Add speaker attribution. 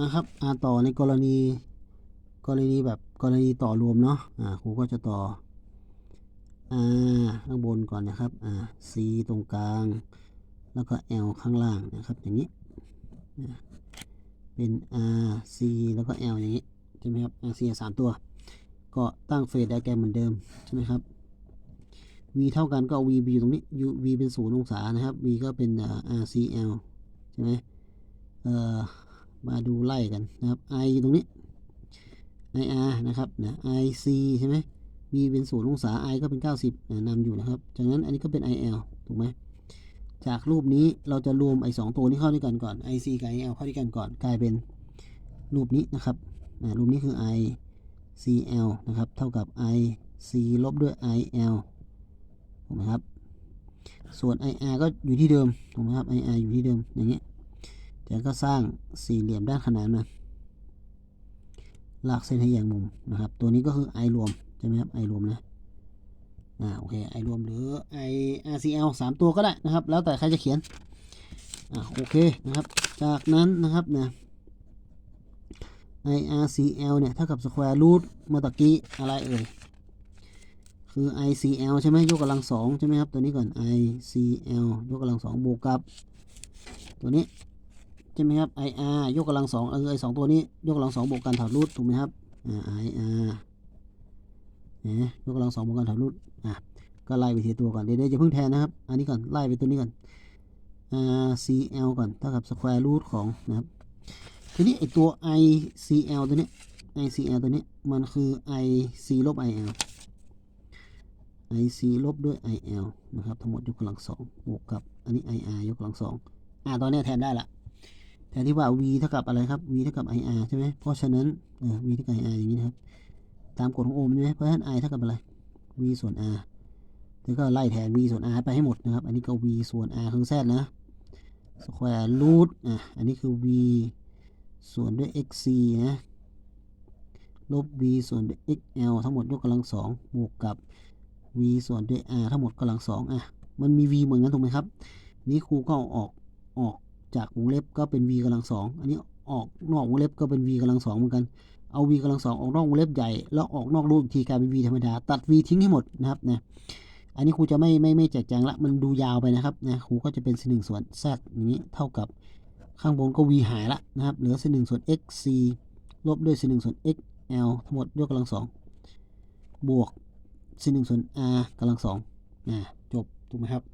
Speaker 1: นะครับอ่าต่อในกรณี กรณีแบบกรณีต่อรวมเนาะอ่าครูก็จะต่ออ่าข้างบนก่อนนะครับอ่า C ตรงกลาง แล้วก็ L ข้างล่างนะครับ อย่างนี้เป็น R C แล้วก็ L อย่างนี้ใช่ไหมครับ R C สามตัว ก็ตั้งเฟสไดแกรมเหมือนเดิมใช่ไหมครับ v เท่ากันก็ v b อยู่ตรงนี้ u v เป็นศูนย์องศานะครับ v ก็เป็น r c l ใช่ไหมเอ่อ มาดูไล่กันนะครับ i อยู่ตรงนี้ i r นะครับนะ i c ใช่ไหม v เป็นศูนย์องศา i ก็เป็น 90นะนำอยู่นะครับ จากนั้นอันนี้ก็เป็น i l ถูกไหมจากรูปนี้เราจะรวมไอ้สองตัวนี้เข้าด้วยกันก่อน i c กับ i l เข้าด้วยกันก่อน กลายเป็นรูปนี้นะครับรูปนี้คือ i c l นะครับ เท่ากับ i c ลบด้วย i l ถูกไหมครับ ส่วน IR ก็อยู่ที่เดิม ถูกไหมครับ IR อยู่ที่เดิม อย่างเงี้ย แต่ก็สร้างสี่เหลี่ยมด้านขนานมาลากเส้นให้แยงมุมนะครับ ตัวนี้ก็คือ I รวมใช่ไหมครับ I รวมนะอ่าโอเค I รวมหรือ I RCL สามตัวก็ได้นะครับ แล้วแต่ใครจะเขียนอ่าโอเคนะครับ จากนั้นนะครับนะ IRCL เนี่ยเท่ากับ square root เมื่อตะกี้อะไรเอ่ยคือ ICL ใช่ไหมยกกำลังสองใช่ไหมครับ ตัวนี้ก่อน ICL ยกกำลังสองบวกกับ ตัวนี้ ใช่ไหมครับ IR ยกกำลังสองเออไอสองตัวนี้ยกกำลังสองบวกกันถอดรูทถูกไหมครับอ่า IR เนี่ยยกกำลังสองบวกกันถอดรูทอะก็ไล่ไปทีตัวก่อนเดี๋ยวจะเพิ่งแทนนะครับ อันนี้ก่อนไล่ไปตัวนี้ก่อน RCL ก่อนเท่ากับ square root ของนะครับทีนี้ไอตัว ICL ตัวนี้ ICL ตัวนี้มันคือ IC ลบ IL IC ลบด้วย IL นะครับทั้งหมดยกกำลังสองบวกกับอันนี้ IR ยกกำลังสองอ่าตอนนี้แทนได้ละ แทนที่ว่า V เท่ากับอะไรครับ V เท่ากับ IR ใช่ไหมเพราะฉะนั้นเออ V เท่ากับ IR อย่างนี้นะครับ ตามกฎของโอห์มใช่ไหมเพราะฉะนั้น I เท่ากับอะไร V ส่วน R แล้วก็ไล่แทน V ส่วน R ไปให้หมดนะครับ อันนี้ก็ V ส่วน R คือ Z นะ square root อะ อันนี้คือ V ส่วนด้วย XC นะ ลบ V ส่วนด้วย XL ทั้งหมดยกกำลังสองบวกกับ v ส่วนด้วย r ทั้งหมดกำลังสองอะ มันมี v เหมือนกันถูกไหมครับ นี้ครูก็เอาออกออก จากวงเล็บก็เป็น v กำลังสองอันนี้ออกนอกวงเล็บก็เป็น v กำลังสองเหมือนกันเอา v กำลังสองออกนอกวงเล็บใหญ่แล้วออกนอกรูปอีกทีกลายเป็น v ธรรมดาตัด v ทิ้งให้หมดนะครับนะอันนี้ครูจะไม่ไม่ไม่แจกแจงละมันดูยาวไปนะครับนะครูก็จะเป็น c หนึ่งส่วน z อย่างนี้เท่ากับข้างบนก็ v หายละนะครับเหลือ c หนึ่งส่วน x c ลบด้วย c หนึ่งส่วน x l ทั้งหมดยกกำลังสองบวก c หนึ่งส่วน r กำลังสองอ่จบถูกไหมครับ